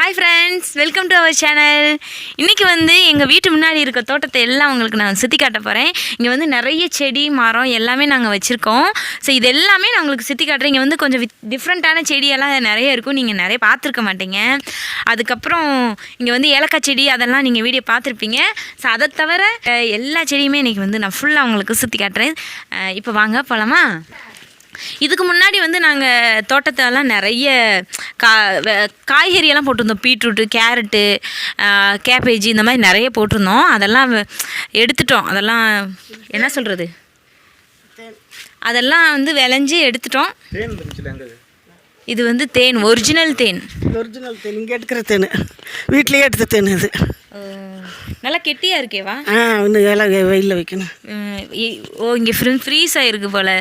Hi friends welcome to our channel இன்றைக்கி வந்து எங்கள் வீட்டு முன்னாடி இருக்க தோட்டத்தை எல்லாம் உங்களுக்கு நான் சுற்றி காட்ட போகிறேன் இங்கே வந்து நிறைய செடி மரம் எல்லாமே நாங்கள் வச்சுருக்கோம். ஸோ இது எல்லாமே நான் உங்களுக்கு சுற்றி காட்டுறேன். இங்கே வந்து கொஞ்சம் டிஃப்ரெண்ட்டான செடியெல்லாம் நிறைய இருக்கும். நீங்கள் நிறைய பார்த்துருக்க மாட்டீங்க. அதுக்கப்புறம் இங்கே வந்து ஏலக்காய் செடி அதெல்லாம் நீங்கள் வீடியோ பார்த்துருப்பீங்க. ஸோ அதை தவிர எல்லா செடியுமே இன்றைக்கி வந்து நான் ஃபுல்லாக உங்களுக்கு சுற்றி காட்டுறேன். இப்போ வாங்க போகலாமா இதுக்கு முன்னாடி வந்து நாங்கள் தோட்டத்தெல்லாம் நிறைய கா காய்கறியெல்லாம் போட்டிருந்தோம். பீட்ரூட்டு கேரட்டு கேபேஜ் இந்த மாதிரி நிறைய போட்டிருந்தோம். அதெல்லாம் எடுத்துட்டோம். அதெல்லாம் என்ன சொல்கிறது அதெல்லாம் வந்து விளைஞ்சி எடுத்துட்டோம். தேன் இது வந்து தேன் ஒரிஜினல் தேன். ஒரிஜினல் தேன். இங்கே எடுக்கிற தேன். வீட்லேயே எடுத்த தேன் இது. நல்லா கெட்டியாக இருக்கேவா ஆ இன்னும் எல்லாம் வெயிலில் வைக்கணும். ஓ இங்கே ஃப்ரீ ஃப்ரீஸ் ஆகிருக்கு போல்.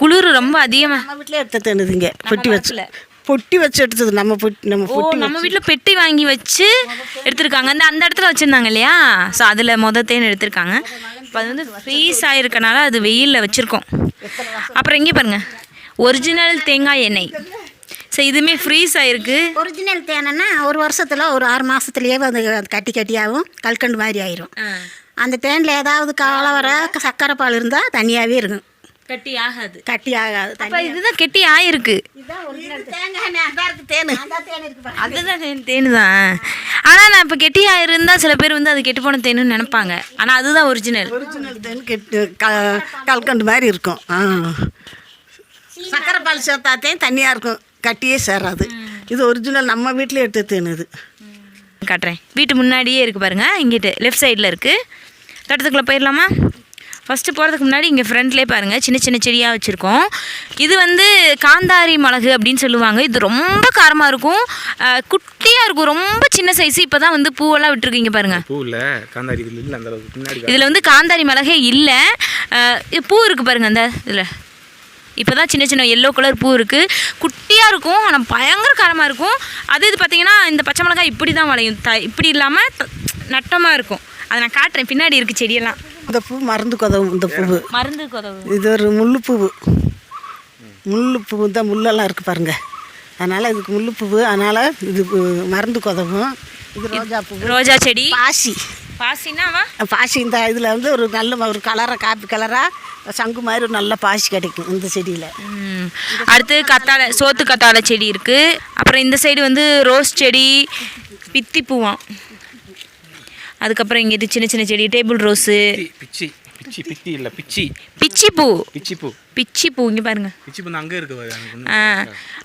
குளிர் ரொம்ப அதிகமாக நம்ம வீட்டிலே எடுத்த தேன் இது இங்கே. பொட்டி வச்சு. பொட்டி வச்சு எடுத்தது நம்ம பொட்டி நம்ம ஓ நம்ம வீட்டில் பெட்டி வாங்கி வச்சு எடுத்திருக்காங்க. அந்த அந்த இடத்துல வச்சுருந்தாங்க இல்லையா? ஸோ அதில் மொத தேன் எடுத்திருக்காங்க. இப்போ அது வந்து ஃப்ரீஸ் ஆகிருக்கனால அது வெயிலில் வச்சுருக்கோம். அப்புறம் இங்கே பாருங்க. ஒரிஜினல் தேங்காய் எண்ணெய். ஸோ இதுவுமே ஃப்ரீஸ் ஆகிருக்கு ஒரிஜினல் தேனைன்னா ஒரு வருஷத்தில் ஒரு ஆறு மாதத்துலேயே அது அது கட்டி கட்டியாகவும் கல்கண்டு மாதிரி ஆயிரும். அந்த தேனில் ஏதாவது காலை வர சர்க்கரை பால் இருந்தால் தனியாகவே இருக்கும். கட்டி ஆகாது. கட்டி ஆகாது அப்போ இதுதான் கெட்டி ஆயிருக்கு. தேன். அதுதான் தேன். தேனு தான் ஆனால் நான் இப்போ கெட்டி ஆயிருந்தால் சில பேர் வந்து அது கெட்டு போன தேனுன்னு நினைப்பாங்க. ஆனால் அதுதான் ஒரிஜினல் ஒரிஜினல் தேன் கெட்டு கல்கண்டு மாதிரி இருக்கும். ஆ சர்க்கரை பால் சேர்த்தாத்தையும் தண்ணியாக இருக்கும். கட்டியே சேராது. இது ஒரிஜினல் நம்ம வீட்டிலே எடுத்த தேன் இது காட்டுறேன். வீட்டு முன்னாடியே இருக்குது பாருங்க. இங்கிட்டு லெஃப்ட் சைடில் இருக்குது தோட்டத்துக்குள்ளே போயிடலாமா? ஃபஸ்ட்டு போகிறதுக்கு முன்னாடி இங்கே ஃப்ரண்ட்லேயே பாருங்கள் சின்ன சின்ன செடியாக வச்சுருக்கோம். இது வந்து காந்தாரி மிளகு அப்படின்னு சொல்லுவாங்க. இது ரொம்ப காரமாக இருக்கும். குட்டியாக இருக்கும். ரொம்ப சின்ன சைஸ் இப்போ தான் வந்து பூவெல்லாம் விட்டுருக்கீங்க பாருங்கள் பூ இல்ல. காந்தாரி இதுல இல்ல அந்த அளவுக்கு. பின்னாடி இதில் வந்து காந்தாரி மிளகே இல்லை. பூ இருக்குது பாருங்கள் அந்த இதில். இப்போ தான் சின்ன சின்ன எல்லோ கலர் பூ இருக்குது குட்டியாக இருக்கும் ஆனால் பயங்கர காரமாக இருக்கும். அது இது பார்த்தீங்கன்னா இந்த பச்சை மிளகாய் இப்படி தான் வளையும். த இப்படி இல்லாமல் நட்டமாக இருக்கும். அதை நான் காட்டுறேன். பின்னாடி இருக்குது செடியெல்லாம். இந்த பூ மருந்து கொதவும் இந்த பூவு. மருந்து கொதவு. இது ஒரு முள்ளுப்பூவு. முள்ளுப்பூவு தான் முள்ளெல்லாம் இருக்குது பாருங்க. அதனால் இதுக்கு முள்ளுப்பூவு அதனால் இது பூ மருந்து கொதவும். இது ரோஜா பூவு. ரோஜா செடி. பாசி. பாசினாவா பாசி இந்த இதில் வந்து ஒரு நல்ல ஒரு கலராக காப்பி கலராக சங்கு மாதிரி ஒரு நல்ல பாசி கிடைக்கும் இந்த செடியில். அடுத்து கத்தாழை சோத்து கத்தாழை செடி இருக்குது அப்புறம் இந்த சைடு வந்து ரோஸ் செடி பித்தி பூவாம். அதுக்கப்புறம் இங்கிட்டு சின்ன சின்ன செடி டேபிள் ரோஸு பிச்சி பிச்சி பித்தி இல்ல பிச்சி. பிச்சி பூ. பிச்சி பூ. பிச்சி பூ இங்கே பாருங்க. பிச்சி பூ அங்க இருக்கு பாரு, அங்க ஒண்ணு. ஆ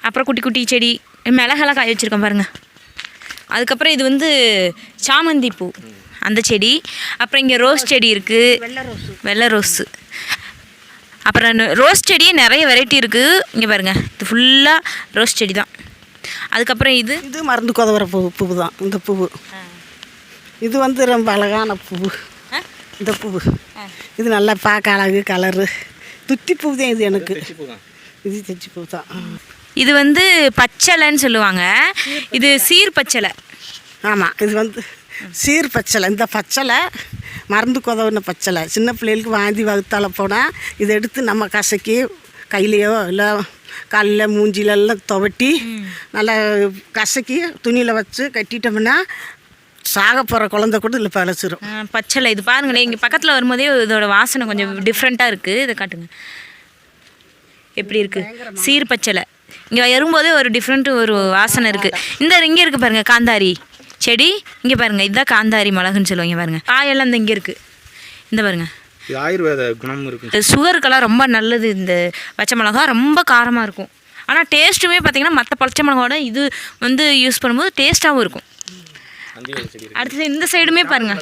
அப்புறம் குட்டி குட்டி செடி மிளகெல்லாம் காய வச்சுருக்கேன் பாருங்க. அதுக்கப்புறம் இது வந்து சாமந்தி பூ. அந்த செடி. அப்புறம் இங்கே ரோஸ் செடி இருக்குது வெள்ளை ரோஸு அப்புறம் ரோஸ் செடியே நிறைய வெரைட்டி இருக்குது இங்கே பாருங்க. இது ஃபுல்லாக ரோஸ் செடி தான் அதுக்கப்புறம் இது? இது மருந்து கொதவுற பூ பூவு தான் இந்த பூவு. இது வந்து ரொம்ப அழகான பூவு இந்த பூவு இது நல்லா பார்க்க அழகு கலரு துத்தி பூ தான் இது எனக்கு. பூ இது தெச்சி பூ தான். இது வந்து பச்சளைன்னு சொல்லுவாங்க. இது சீர் பச்சளை ஆமாம் இது வந்து சீர் பச்சலை இந்த பச்சலை மருந்து கொதவுன பச்சலை. சின்ன பிள்ளைகளுக்கு வாந்தி வகுத்தால போனால் இதை எடுத்து நம்ம கசக்கி கையிலையோ இல்லை காலில் மூஞ்சில எல்லாம் துவட்டி நல்லா கசக்கி துணியில் வச்சு கட்டிட்டோம்னா சாக போகிற குழந்தை கூட இதில் பழச்சிரும் ஆ, பச்சளை இது பாருங்களேன் இங்கே பக்கத்தில் வரும்போதே இதோட வாசனை கொஞ்சம் டிஃப்ரெண்ட்டாக இருக்குது இதை காட்டுங்க. எப்படி இருக்குது சீர் பச்சளை இங்கே வரும்போதே ஒரு டிஃப்ரெண்ட் ஒரு வாசனை இருக்குது இந்த இங்கே இருக்குது பாருங்கள் காந்தாரி. செடி இங்கே பாருங்கள் இதுதான் காந்தாரி மிளகுன்னு சொல்லுவாங்க பாருங்க. காயெல்லாம் இந்த இங்கே இருக்குது இந்த பாருங்க. இது ஆயுர்வேத குணம் இருக்கு. சுகருக்கெல்லாம் ரொம்ப நல்லது இந்த பச்சை மிளகா ரொம்ப காரமாக இருக்கும். ஆனால் டேஸ்ட்டுமே பார்த்தீங்கன்னா மற்ற பச்சை மிளகாவோட இது வந்து யூஸ் பண்ணும்போது டேஸ்ட்டாகவும் இருக்கும். அடுத்தது இந்த சைடுமே பாருங்க.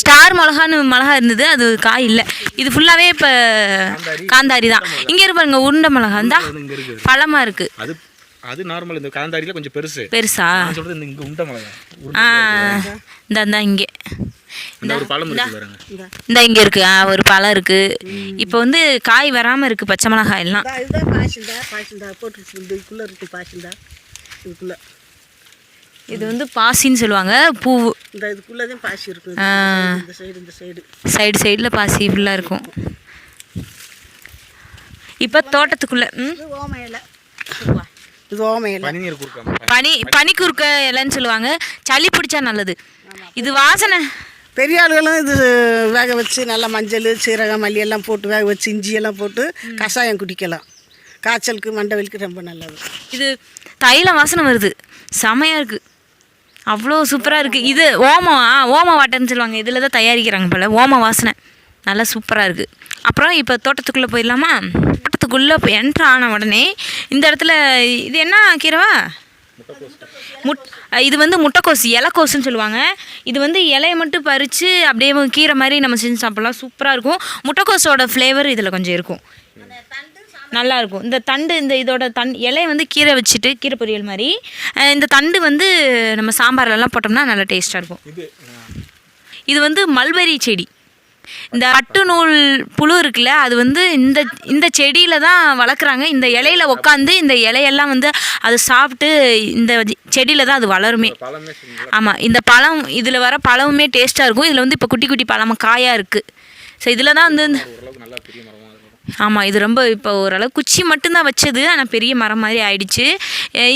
ஸ்டார் மிளகான்னு மிளகா இருந்தது அது காய் இல்லை. இது ஃபுல்லாகவே இப்போ காந்தாரி. தான். இங்கே இரு பாருங்க உருண்டை மிளகா இருந்தா இங்க இருக்கு. பழமாக இருக்குது அது நார்மல் இந்த காந்தாரியில கொஞ்சம் பெருசு. பெருசா? நான் சொல்றது இந்த இங்க உண்டை மிளகா ஆ இந்த இந்த இங்கே. இந்த ஒரு பழம் இருக்கு பாருங்க. இந்த. இங்கே இருக்குது ஆ ஒரு பழம் இருக்குது இப்போ வந்து காய் வராமல் இருக்குது பச்சை மிளகாய் எல்லாம் இதா- இதுதான் பாசிந்தா பாசிந்தா போட்டு இதுக்குள்ளே இருக்குது பாசிந்தா இதுக்குள்ளே. இது வந்து பாசின்னு சொல்லுவாங்க. பூ இந்த இதுக்குள்ளே தான் பாசி இருக்கும். இந்த சைடு இந்த சைடு சைடு சைடில் பாசி ஃபுல்லாக இருக்கும். இப்போ தோட்டத்துக்குள்ளே ம்? இது ஓமையில் இது ஓமை இலை பனிநீர் குறுக்காம. பனி பனி குறுக்க இலைன்னு சொல்லுவாங்க. சளி பிடிச்சா நல்லது. இது வாசனை. பெரிய ஆளுகளும் இது வேக வச்சு நல்லா மஞ்சள் சீரகம் மல்லி எல்லாம் போட்டு வேக வச்சு இஞ்சி எல்லாம் போட்டு கஷாயம் குடிக்கலாம். காய்ச்சலுக்கு மண்டவலிக்கு ரொம்ப நல்லது. இது தைல வாசனை வருது. செமையாக இருக்குது அவ்வளோ சூப்பராக இருக்குது இது ஓமம் ஆ ஓம வாட்டர்னு சொல்லுவாங்க. இதில் தான் தயாரிக்கிறாங்க போல். ஓம வாசனை. நல்லா சூப்பராக இருக்குது அப்புறம் இப்போ தோட்டத்துக்குள்ளே போயிடலாமா? இப்போ என்ட்ரு ஆன உடனே இந்த இடத்துல இது என்ன கீரவா? முட் இது வந்து முட்டைக்கோசு இலைக்கோசுன்னு சொல்லுவாங்க. இது வந்து இலையை மட்டும் பறித்து அப்படியே கீரை மாதிரி நம்ம செஞ்சு சாப்பிட்லாம். சூப்பராக இருக்கும். முட்டைக்கோஸோட ஃப்ளேவர் இதில் கொஞ்சம் இருக்கும். நல்லா இருக்கும். இந்த தண்டு இந்த இதோட தண் இலையை வந்து கீரை வச்சுட்டு கீரை பொரியல் மாதிரி. இந்த தண்டு வந்து நம்ம சாம்பார்லலாம் போட்டோம்னா நல்லா டேஸ்ட்டாக இருக்கும். இது வந்து மல்பெரி செடி. இந்த பட்டு நூல் புழு இருக்குல்ல அது வந்து இந்த இந்த செடியில் தான் வளர்க்குறாங்க. இந்த இலையில உட்காந்து இந்த இலையெல்லாம் வந்து அது சாப்பிட்டு இந்த செடியில் தான் அது வளருமே. ஆமாம் இந்த பழம் இதில் வர பழமுமே டேஸ்ட்டாக இருக்கும். இதில் வந்து இப்போ குட்டி குட்டி பழம் காயாக இருக்குது ஸோ இதில் தான் வந்து ஆமாம் இது ரொம்ப இப்போ ஓரளவு குச்சி மட்டும்தான் வச்சது ஆனால் பெரிய மரம் மாதிரி ஆயிடுச்சு.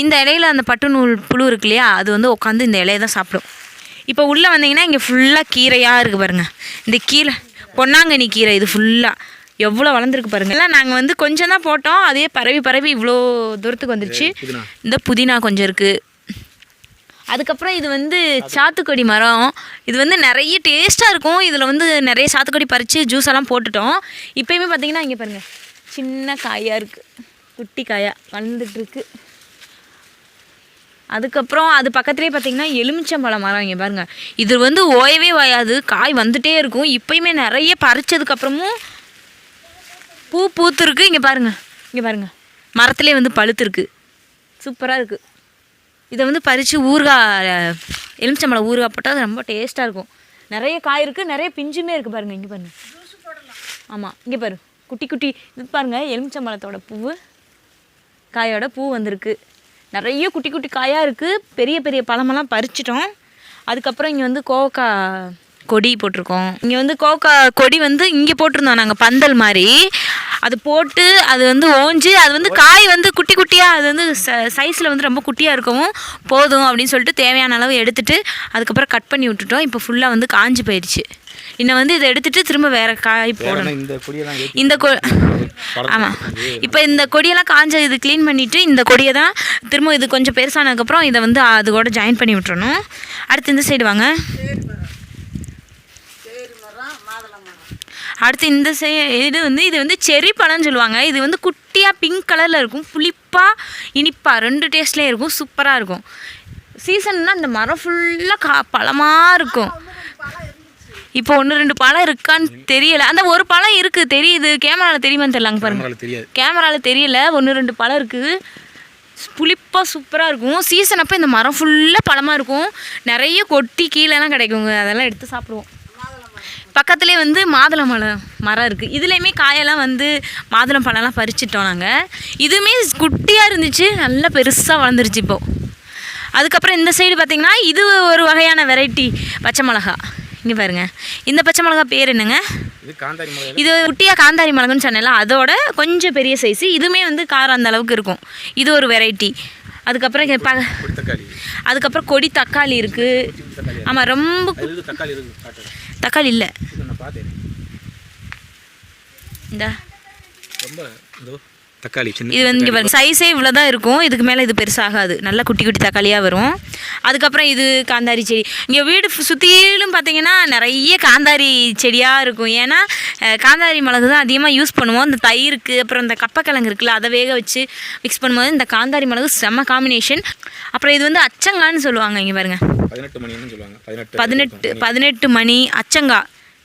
இந்த இலையில அந்த பட்டு நூல் புழு இருக்கு இல்லையா அது வந்து உட்காந்து இந்த இலையை தான் சாப்பிடும். இப்போ உள்ளே வந்தீங்கன்னா இங்கே ஃபுல்லாக கீரையாக இருக்குது பாருங்கள் இந்த கீரை பொன்னாங்கண்ணி கீரை இது ஃபுல்லாக எவ்வளோ வளர்ந்துருக்கு பாருங்க. எல்லாம் நாங்கள் வந்து கொஞ்சம் தான் போட்டோம். அதே பரவி பரவி இவ்வளோ தூரத்துக்கு வந்துருச்சு. இந்த புதினா கொஞ்சம் இருக்குது அதுக்கப்புறம் இது வந்து சாத்துக்கொடி மரம். இது வந்து நிறைய டேஸ்ட்டாக இருக்கும். இதில் வந்து நிறைய சாத்துக்கொடி பறித்து ஜூஸ் எல்லாம் போட்டுட்டோம். இப்போயுமே பார்த்தீங்கன்னா இங்கே பாருங்கள் சின்ன காயாக இருக்குது குட்டி காயாக வளர்ந்துட்டுருக்கு அதுக்கப்புறம் அது பக்கத்துலேயே பார்த்தீங்கன்னா எலுமிச்சம்பழம் மரம் இங்கே பாருங்கள் இது வந்து ஓயவே ஓயாது. காய் வந்துட்டே இருக்கும். இப்போயுமே நிறைய பறித்ததுக்கப்புறமும் பூ பூத்துருக்கு. இங்கே பாருங்கள் இங்கே பாருங்கள் மரத்துலேயே வந்து பழுத்துருக்கு. சூப்பராக இருக்குது இதை வந்து பறித்து ஊறுகாய் எலுமிச்சம்பழம் ஊறுகாய் போட்டால் அது ரொம்ப டேஸ்ட்டாக இருக்கும். நிறைய காய் இருக்குது நிறைய பிஞ்சுமே இருக்குது பாருங்கள் இங்கே பாருங்கள் ஆமாம் இங்கே பாரு. குட்டி குட்டி. இது பாருங்கள் எலுமிச்சம்பழத்தோட பூ காயோட பூ வந்திருக்கு. நிறைய குட்டி குட்டி காயாக இருக்குது பெரிய பெரிய பழமெல்லாம் பறிச்சிட்டோம். அதுக்கப்புறம் இங்கே வந்து கோவக்கா கொடி போட்டிருக்கோம். இங்கே வந்து கோவக்காய் கொடி வந்து இங்கே போட்டிருந்தோம் நாங்கள் பந்தல் மாதிரி. அது போட்டு அது வந்து ஓஞ்சு அது வந்து காய் வந்து குட்டி குட்டியாக அது வந்து சைஸில் வந்து ரொம்ப குட்டியாக இருக்கவும் போதும் அப்படின்னு சொல்லிட்டு தேவையான அளவு எடுத்துகிட்டு அதுக்கப்புறம் கட் பண்ணி விட்டுட்டோம். இப்போ ஃபுல்லாக வந்து காஞ்சி போயிடுச்சு. இன்னும் வந்து இதை எடுத்துட்டு திரும்ப வேற காய் போடணும். இந்த கொ ஆமாம் இப்போ இந்த கொடியெல்லாம் காஞ்ச இது க்ளீன் பண்ணிவிட்டு இந்த கொடியை தான் திரும்ப இது கொஞ்சம் பெருசானதுக்கப்புறம் இதை வந்து அது கூட ஜாயின் பண்ணி விட்டுறணும். அடுத்து இந்த சைடு வாங்க. அடுத்து இந்த சை இது வந்து இது வந்து செரி பழம்னு சொல்லுவாங்க. இது வந்து குட்டியாக பிங்க் கலரில் இருக்கும். புளிப்பாக இனிப்பாக ரெண்டு டேஸ்ட்லேயே இருக்கும். சூப்பராக இருக்கும். சீசன்னா இந்த மரம் ஃபுல்லாக கா பழமாக இருக்கும். இப்போ ஒன்று ரெண்டு பழம் இருக்கான்னு தெரியல. அந்த ஒரு பழம் இருக்குது தெரியுது. கேமராவில் தெரியுமான்னு தெரியல அங்கே பாருங்க. தெரியாது. கேமராவில் தெரியல. ஒன்று ரெண்டு பழம் இருக்குது புளிப்பாக சூப்பராக இருக்கும். சீசன் அப்போ இந்த மரம் ஃபுல்லாக பழமாக இருக்கும். நிறைய கொட்டி கீழேலாம் கிடைக்குங்க. அதெல்லாம் எடுத்து சாப்பிடுவோம். பக்கத்துலேயே வந்து மாதுளை மரம் மரம் இருக்குது இதுலேயுமே காயெல்லாம் வந்து மாதுளம் பழம்லாம் பறிச்சிட்டோம் நாங்கள் இதுவுமே குட்டியாக இருந்துச்சு. நல்லா பெருசாக வளர்ந்துருச்சு இப்போது அதுக்கப்புறம் இந்த சைடு பார்த்திங்கன்னா இது ஒரு வகையான வெரைட்டி பச்சை மிளகா. இங்கே பாருங்க. இந்த பச்சை மிளகா பேர் என்னங்க? இது குட்டியாக காந்தாரி மிளகுன்னு சொன்னேன்ல அதோட கொஞ்சம் பெரிய சைஸு இதுவுமே வந்து காரம் அந்த அளவுக்கு இருக்கும். இது ஒரு வெரைட்டி அதுக்கப்புறம் ப அதுக்கப்புறம் கொடி தக்காளி இருக்குது ஆமாம் ரொம்ப தக்காளி இல்லை. இந்த. தக்காளி சின்ன இது வந்து இங்கே பாருங்க சைஸே இவ்வளோ தான் இருக்கும். இதுக்கு மேலே இது பெருசாகாது. நல்லா குட்டி குட்டி தக்காளியாக வரும். அதுக்கப்புறம் இது காந்தாரி செடி. இங்கே வீடு சுற்றிலும் பார்த்தீங்கன்னா நிறைய காந்தாரி செடியாக இருக்கும். ஏன்னா காந்தாரி மிளகு தான் அதிகமாக யூஸ் பண்ணுவோம். இந்த தயிருக்கு அப்புறம் இந்த கப்பக்கிழங்கு இருக்குல்ல அதை வேக வச்சு மிக்ஸ் பண்ணும்போது இந்த காந்தாரி மிளகு செம்ம காம்பினேஷன் அப்புறம் இது வந்து அச்சங்கான்னு சொல்லுவாங்க இங்கே பாருங்க. பதினெட்டு மணின்னு சொல்லுவாங்க. பதினெட்டு மணி. அச்சங்கா.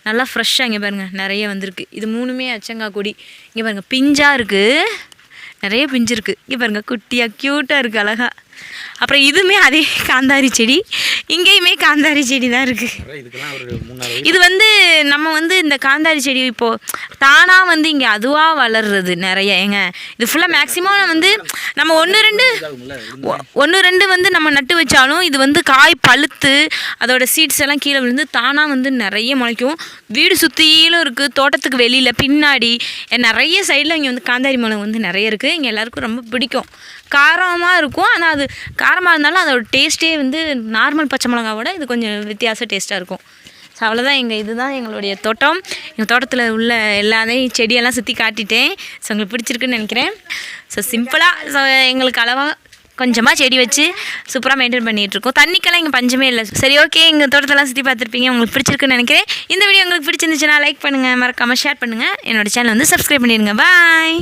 நல்லா ஃப்ரெஷ்ஷாக இங்கே பாருங்கள் நிறைய வந்திருக்கு. இது மூணுமே அச்சங்கா கொடி. இங்கே பாருங்கள் பிஞ்சாக இருக்குது நிறைய பிஞ்சிருக்கு. இருக்குது இங்கே பாருங்கள் குட்டியாக க்யூட்டாக இருக்குது அழகா. அப்புறம் இதுவுமே அதே காந்தாரி செடி. இங்கேயுமே காந்தாரி செடி தான் இருக்குது இது வந்து நம்ம வந்து இந்த காந்தாரி செடி இப்போது தானாக வந்து இங்கே அதுவாக வளர்றது நிறைய. ஏங்க இது ஃபுல்லாக மேக்ஸிமம் வந்து நம்ம ஒன்று ரெண்டு ஒன்று ரெண்டு வந்து நம்ம நட்டு வச்சாலும் இது வந்து காய் பழுத்து அதோட சீட்ஸ் எல்லாம் கீழே விழுந்து தானாக வந்து நிறைய முளைக்கும். வீடு சுற்றிலும் இருக்குது தோட்டத்துக்கு வெளியில் பின்னாடி நிறைய சைடில் இங்கே வந்து காந்தாரி மரம் வந்து நிறைய இருக்குது இங்கே எல்லாருக்கும் ரொம்ப பிடிக்கும். காரமாக இருக்கும். ஆனால் அது காரமாக இருந்தாலும் அதோட டேஸ்ட்டே வந்து நார்மல் பச்சை மிளகாவோட இது கொஞ்சம் வித்தியாச டேஸ்ட்டாக இருக்கும். ஸோ அவ்வளோதான் எங்கள் இதுதான் எங்களுடைய தோட்டம். எங்கள் தோட்டத்தில் உள்ள எல்லாத்தையும் செடியெல்லாம் சுற்றி காட்டிட்டேன். ஸோ உங்களுக்கு பிடிச்சிருக்குன்னு நினைக்கிறேன். ஸோ சிம்பிளாக ஸோ எங்களுக்கு அளவாக கொஞ்சமாக செடி வச்சு சூப்பராக மெயின்டைன் பண்ணிகிட்ருக்கோம் தண்ணிக்கெல்லாம் இங்கே பஞ்சமே இல்லை. சரி ஓகே எங்கள் தோட்டத்தெல்லாம் சுற்றி பார்த்துருப்பீங்க. உங்களுக்கு பிடிச்சிருக்குன்னு நினைக்கிறேன். இந்த வீடியோ உங்களுக்கு பிடிச்சிருந்துச்சுன்னா லைக் பண்ணுங்கள் மறக்காமல் ஷேர் பண்ணுங்கள் என்னோட சேனல் வந்து சப்ஸ்கிரைப் பண்ணிடுங்க. பாய்